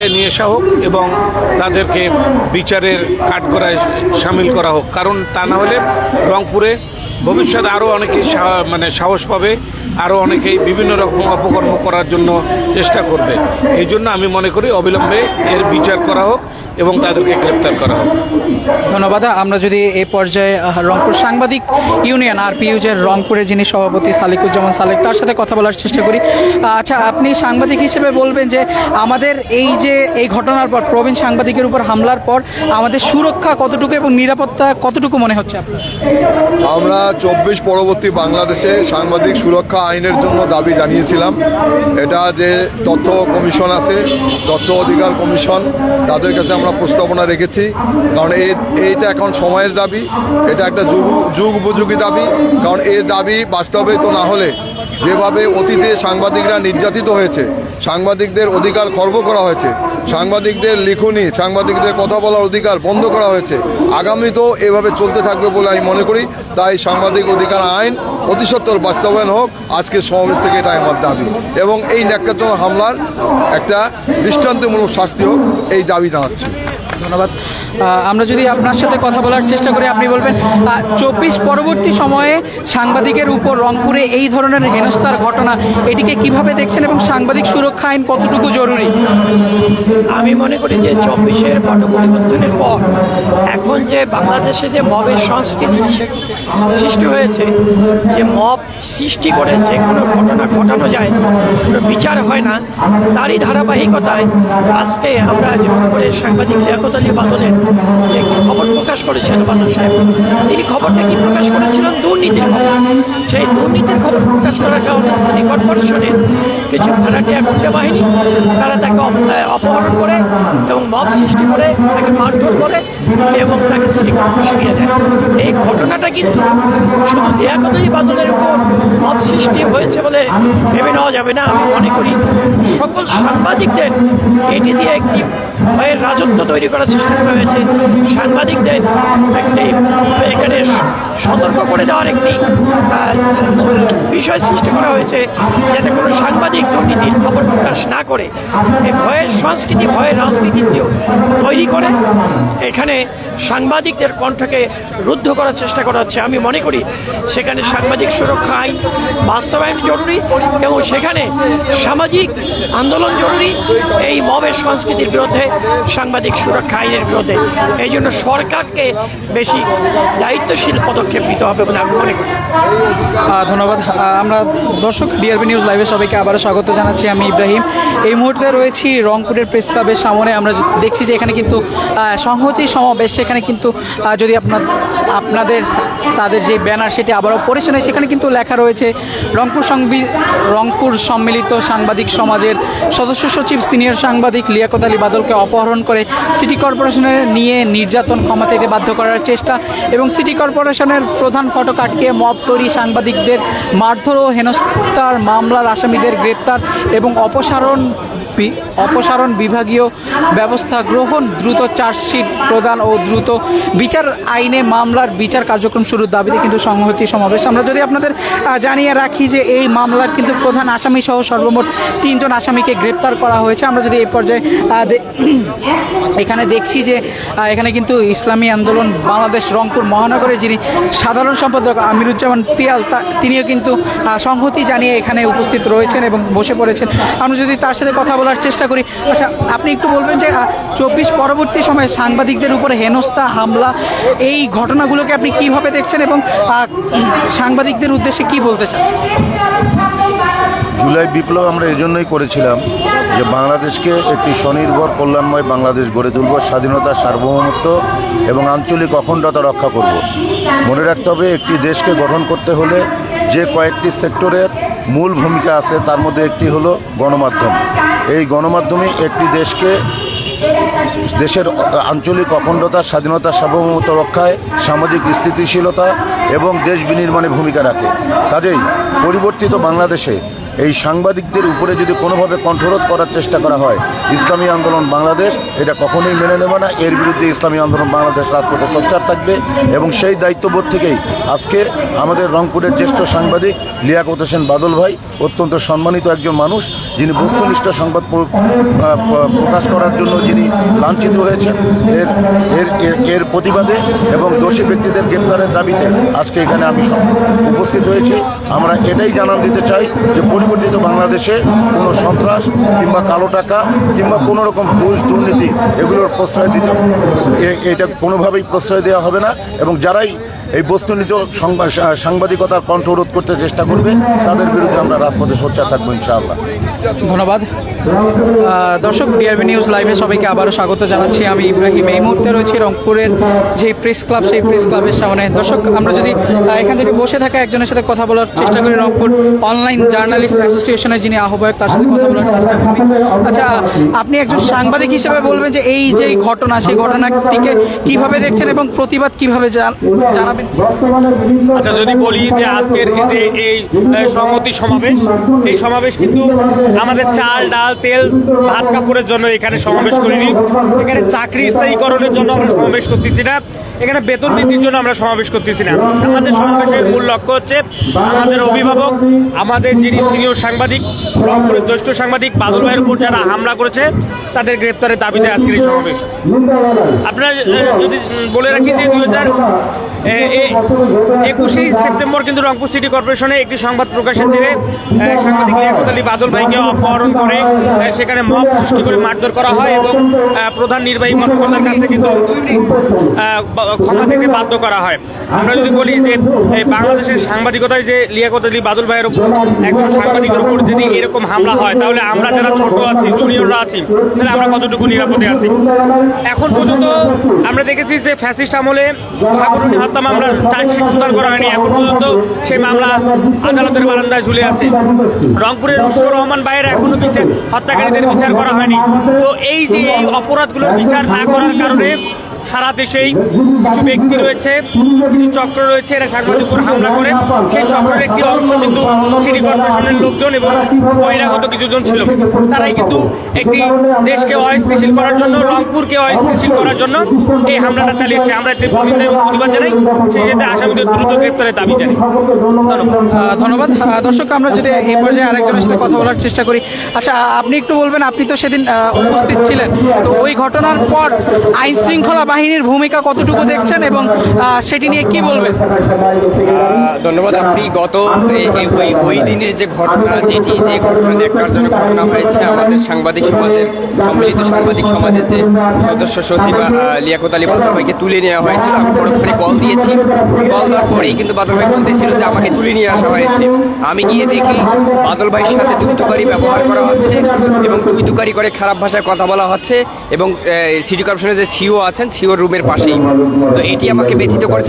নিয়ে আসা হোক এবং তাদেরকে বিচারের কাঠগড়ায় সামিল করা হোক। কারণ তা না হলে রংপুরে ভবিষ্যতে আরও অনেকেই সা- মানে সাহস পাবে আরও অনেকেই বিভিন্ন রকম অপকর্ম করার জন্য চেষ্টা করবে। এই জন্য আমি মনে করি অবিলম্বে এর বিচার করা হোক এবং তাদেরকে গ্রেপ্তার করা হোক। ধন্যবাদ। আমরা যদি এই পর্যায়ে রংপুর সাংবাদিক ইউনিয়ন আর পিইউজের রংপুরের যিনি সভাপতি সালিকুজ্জামান সালেক তার সাথে কথা বলার চেষ্টা করি। আচ্ছা আপনি সাংবাদিক হিসেবে বলবেন যে আমাদের এই যে এই ঘটনার পর প্রবীণ সাংবাদিকের উপর হামলার পর আমাদের সুরক্ষা কতটুকু এবং নিরাপত্তা কতটুকু মনে হচ্ছে আপনার? আমরা চব্বিশ পরবর্তী বাংলাদেশে সাংবাদিক সুরক্ষা আইনের জন্য দাবি জানিয়েছিলাম। এটা যে তথ্য কমিশন আছে, তথ্য অধিকার কমিশন, তাদের কাছে আমরা প্রস্তাবনা রেখেছি। কারণ এই এইটা এখন সময়ের দাবি, এটা একটা যুগ যুগ উপযোগী দাবি। কারণ এই দাবি বাস্তবায়িত না হলে যেভাবে অতীতে সাংবাদিকরা নির্যাতিত হয়েছে সাংবাদিকদের অধিকার খর্ব করা হয়েছে। সাংবাদিকদের লিখুনি, সাংবাদিকদের কথা বলার অধিকার বন্ধ করা হয়েছে। আগামীতেও এভাবে চলতে থাকবে বলে আমি মনে করি। তাই সাংবাদিক অধিকার আইন অতি সত্তর বাস্তবায়ন হোক, আজকে সমাবেশ থেকে এটাই আমার দাবি। এবং এই ন্যাকাত হামলার একটা দৃষ্টান্তমূলক শাস্তি হোক, এই দাবি জানাচ্ছি। ধন্যবাদ। আমরা যদি আপনার সাথে কথা বলার চেষ্টা করি, আপনি বলবেন চব্বিশ পরবর্তী সময়ে সাংবাদিকের উপর রংপুরে এই ধরনের হেনস্থার ঘটনা, এটিকে কীভাবে দেখছেন এবং সাংবাদিক সুরক্ষা আইন কতটুকু জরুরি? আমি মনে করি যে চব্বিশের পট পরিবর্তনের পর এখন যে বাংলাদেশে যে মবের সংস্কৃতি সৃষ্টি হয়েছে, যে মব সৃষ্টি করে যে কোনো ঘটনা ঘটানো যায়, কোনো বিচার হয় না, তারই ধারাবাহিকতায় আজকে আমরা যেমন করে সাংবাদিক আলী বাদলের যে খবর প্রকাশ করেছেন বাদল সাহেব? তিনি খবরটা কি প্রকাশ করেছিলেন? দুর্নীতির খবর। সেই দুর্নীতির খবর প্রকাশ করার কারণে সিটি কর্পোরেশনের কিছু ভাড়াটিয়া গুন্ডা বাহিনী, তারা তাকে অপহরণ করে এবং মব সৃষ্টি করে, তাকে মারধর করে এবং তাকে সিটি কর্পোরেশন নিয়ে যায়। এই ঘটনাটা কিন্তু শুধু দেয়াকতই বাদলের উপর মব সৃষ্টি হয়েছে বলে ভেবে নেওয়া যাবে না, আমি মনে করি। সকল সাংবাদিকদের এটি দিয়ে একটি ভয়ের রাজত্ব তৈরি করার চেষ্টা করা হয়েছে। সাংবাদিকদের একটি এখানে সতর্ক করে দেওয়ার একটি বিষয় সৃষ্টি করা হয়েছে, যাতে কোনো সাংবাদিক দুর্নীতির খবর প্রকাশ না করে ভয়ের সংস্কৃতি, ভয়ের রাজনীতি তৈরি করে। এখানে সাংবাদিকদের কণ্ঠকে রুদ্ধ করার চেষ্টা করা হচ্ছে। আমি মনে করি সেখানে সাংবাদিক সুরক্ষা আইন বাস্তবায়ন জরুরি এবং সেখানে সামাজিক আন্দোলন জরুরি। এই মবের সংস্কৃতির বিরুদ্ধে সাংবাদিক সুরক্ষা আইনের বিরুদ্ধে। এই জন্য সরকারকে বেশি দায়িত্বশীল পদক্ষেপ নিতে হবে বলে আমি মনে করি। ধন্যবাদ। আমরা দর্শক ডিআরবি নিউজ লাইভে সবাইকে আবারও স্বাগত জানাচ্ছি। আমি ইব্রাহিম। এই মুহূর্তে রয়েছি রংপুরের প্রেস ক্লাবের সামনে। আমরা দেখছি যে এখানে কিন্তু সংহতি সমাবেশ, সেখানে কিন্তু যদি আপনার, আপনাদের, তাদের যে ব্যানার সেটি আবারও পড়ে শোনায় সেখানে কিন্তু লেখা রয়েছে, রংপুর সংবি, রংপুর সম্মিলিত সাংবাদিক সমাজের সদস্য সচিব, সিনিয়র সাংবাদিক লিয়াকত আলী বাদলকে অপহরণ করে সিটি কর্পোরেশনের নিয়ে নির্যাতন ক্ষমা চাইতে বাধ্য করার চেষ্টা এবং সিটি কর্পোরেশনের প্রধান ফটক আটকে মব তৈরি সাংবাদিকদের মারধর ও হেনস্থার মামলার আসামিদের গ্রেপ্তার এবং অপসারণ বি- অপসারণ বিভাগীয় ব্যবস্থা গ্রহণ, দ্রুত চার্জশিট প্রদান ও দ্রুত বিচার আইনে মামলার বিচার কার্যক্রম শুরুর দাবিতে কিন্তু সংহতি সমাবেশ। আমরা যদি আপনাদের জানিয়ে রাখি যে এই মামলার কিন্তু প্রধান আসামি সহ সর্বমোট তিনজন আসামিকে গ্রেপ্তার করা হয়েছে। আমরা যদি এই পর্যায়ে এখানে দেখছি যে এখানে কিন্তু ইসলামী আন্দোলন বাংলাদেশ রংপুর মহানগরের যিনি সাধারণ সম্পাদক আমিরুজ্জামান পিয়াল তিনিও কিন্তু সংহতি জানিয়ে এখানে উপস্থিত রয়েছেন এবং বসে পড়েছেন। আমরা যদি তার সাথে কথা বলার চেষ্টা করি। আচ্ছা আপনি একটু বলবেন যে চব্বিশ পরবর্তী সময়ে সাংবাদিকদের উপরে হেনস্থা, হামলা, এই ঘটনাগুলোকে আপনি কীভাবে দেখছেন এবং সাংবাদিকদের উদ্দেশ্যে কি বলতে চান? জুলাই বিপ্লব আমরা এজন্যই করেছিলাম যে বাংলাদেশকে একটি স্বনির্ভর, কল্যাণময় বাংলাদেশ গড়ে তুলব, স্বাধীনতা, সার্বভৌমত্ব এবং আঞ্চলিক অখণ্ডতা রক্ষা করব। মনে রাখতে হবে, একটি দেশকে গঠন করতে হলে যে কয়েকটি সেক্টরের মূল ভূমিকা আছে, তার মধ্যে একটি হলো গণমাধ্যম। এই গণমাধ্যমে একটি দেশকে, দেশের আঞ্চলিক অখণ্ডতা, স্বাধীনতা, সার্বভৌমত্ব রক্ষায় সামাজিক স্থিতিশীলতা এবং দেশ বিনির্মাণে ভূমিকা রাখে। কাজেই পরিবর্তিত বাংলাদেশে এই সাংবাদিকদের উপরে যদি কোনোভাবে কণ্ঠরোধ করার চেষ্টা করা হয়, ইসলামী আন্দোলন বাংলাদেশ, এটা কখনোই মেনে নেবে না। এর বিরুদ্ধে ইসলামী আন্দোলন বাংলাদেশ রাজপথে সোচ্চার থাকবে এবং সেই দায়িত্ববোধ থেকেই আজকে আমাদের রংপুরের জ্যেষ্ঠ সাংবাদিক লিয়াকত হোসেন বাদল ভাই, অত্যন্ত সম্মানিত একজন মানুষ, যিনি বস্তুনিষ্ঠ সংবাদ প্র- প্রকাশ করার জন্য যিনি লাঞ্ছিত হয়েছেন। এর, এর- এর প্রতিবাদে এবং দোষী ব্যক্তিদের গ্রেপ্তারের দাবিতে আজকে এখানে আমি উপস্থিত হয়েছি। আমরা এটাই জানান দিতে চাই যে পরিবর্তিত বাংলাদেশে কোনো সন্ত্রাস কিংবা কালো টাকা কিংবা কোনো রকম ঘুষ, দুর্নীতি, এগুলোর প্রশ্রয় দিতে এটা কোনোভাবেই প্রশ্রয় দেওয়া হবে না। এবং যারাই এই বস্তুনিত সাংবাদিকতার কণ্ঠরোধ করতে চেষ্টা করবে। তাদের বিরুদ্ধে আমরা রাজপথে সোচ্চার থাকব ইনশাআল্লাহ। ধন্যবাদ। দর্শক ডিআরবি নিউজ লাইভে সবাইকে আবারও স্বাগত জানাচ্ছি। আমি ইব্রাহিম এই মুহূর্তে রয়েছি রংপুরের যে প্রেস ক্লাব, সেই প্রেস ক্লাবের সামনে। দর্শক, আমরা যদি এখান থেকে বসে থাকা একজনের সাথে কথা বলার চেষ্টা করি, রংপুর অনলাইন জার্নালিস্ট অ্যাসোসিয়েশনের যিনি আহ্বায়ক, তার সাথে কথা বলার চেষ্টা করি। আচ্ছা আপনি একজন সাংবাদিক হিসেবে বলবেন যে এই যে ঘটনা, সেই ঘটনাটিকে কীভাবে দেখছেন এবং প্রতিবাদ কীভাবে জান- আচ্ছা যদি বলি যে আজকের এই যে এই সংহতি সমাবেশ এই সমাবেশ কিন্তু আমাদের চাল ডাল তেল ভাত কাপড়ের জন্য এখানে সমাবেশ করিনি। এখানে চাকরি স্থায়ীকরণের জন্য আমরা সমাবেশ করতেছি না। এখানে বেতন নীতির জন্য আমরা সমাবেশ করতেছি না। আমাদের সমাবেশের মূল লক্ষ্য হচ্ছে আমাদের অভিভাবক আমাদের যিনি সিনিয়র সাংবাদিক রংপুরের জ্যেষ্ঠ সাংবাদিক বাদল ভাইয়ের উপর যারা হামলা করেছে তাদের গ্রেপ্তারের দাবিতে আজকের এই সমাবেশ। আপনার যদি বলে রাখি যে দুই হাজার একুশে সেপ্টেম্বর কিন্তু রংপুর সিটি কর্পোরেশনে একটি সংবাদ প্রকাশের জেরে সাংবাদিক লিয়াকত আলী বাদল ভাইকে অপহরণ করে সেখানে মব সৃষ্টি করে মারধর করা হয় এবং প্রধান নির্বাহী কর্মকর্তার কাছে কিন্তু ক্ষমা থেকে বাধ্য করা হয়। আমরা যদি বলি যে বাংলাদেশের সাংবাদিকতায় যে লিয়াকত আলী বাদল ভাইয়ের উপর একজন সাংবাদিকের উপর যদি এরকম হামলা হয়, তাহলে আমরা যারা ছোট আছি, জুনিয়ররা আছি, তাহলে আমরা কতটুকু নিরাপদে আছি? এখন পর্যন্ত আমরা দেখেছি যে ফ্যাসিস্ট আমলে ঠাকুরুনি হত্যা মামলার চার্জশিট উদ্ধার করা হয়নি। এখন পর্যন্ত সেই মামলা আদালতের বারান্দায় ঝুলে আছে। রংপুরের রুশর রহমান ভাইয়ের এখনও বিচার হত্যাকারীদের বিচার করা হয়নি। তো এই যে এই অপরাধগুলোর বিচার না করার কারণে সারা দেশেই কিছু ব্যক্তি রয়েছে, কিছু চক্র রয়েছে, এরা সাংবাদিক উপর হামলা করে। সেই চক্রের একটি অংশ কিন্তু সিটি কর্পোরেশনের লোকজন এবং বহিরাগত কিছুজন ছিল। তারাই কিন্তু একটি দেশকে অস্থিতিশীল করার জন্য, রংপুরকে অস্থিতিশীল করার জন্য এই হামলাটা চালিয়েছে। আমরা এতে নিন্দা এবং প্রতিবাদ জানাই। সেই সাথে আসামিদের দ্রুত গ্রেপ্তারের দাবি জানাই। ধন্যবাদ। দর্শক, আমরা যদি এই পর্যায়ে আরেকজনের সাথে কথা বলার চেষ্টা করি। আচ্ছা আপনি একটু বলবেন, আপনি তো সেদিন উপস্থিত ছিলেন। তো ওই ঘটনার পর আইন শৃঙ্খলা বাহিনীর ভূমিকা কতটুকু দেখছেন এবং সেটি নিয়ে কি বলবেন? ধন্যবাদ। আপনি গত ওই ওই দিনের যে ঘটনা, যেটি যে ঘটনা ন্যাক্কারজনক ঘটনা হয়েছে, আমাদের সাংবাদিক সমাজের, সম্মিলিত সাংবাদিক সমাজের যে সদস্য সচিব লিয়াকত আলী বাদল ভাইকে তুলে নেওয়া হয়েছিল, আমি পরক্ষণে কল দিয়েছি। কল দেওয়ার পরেই কিন্তু বাদল ভাই বলতেছিল যে আমাকে তুলে নিয়ে আসা হয়েছে। আমি গিয়ে দেখি বাদল ভাইয়ের সাথে দুইতুকারি ব্যবহার করা হচ্ছে এবং দুইতুকারি করে খারাপ ভাষায় কথা বলা হচ্ছে এবং সিটি কর্পোরেশনের যে ছিও আছেন ছিওর রুমের পাশেই। তো এটি আমাকে ব্যথিত করেছে।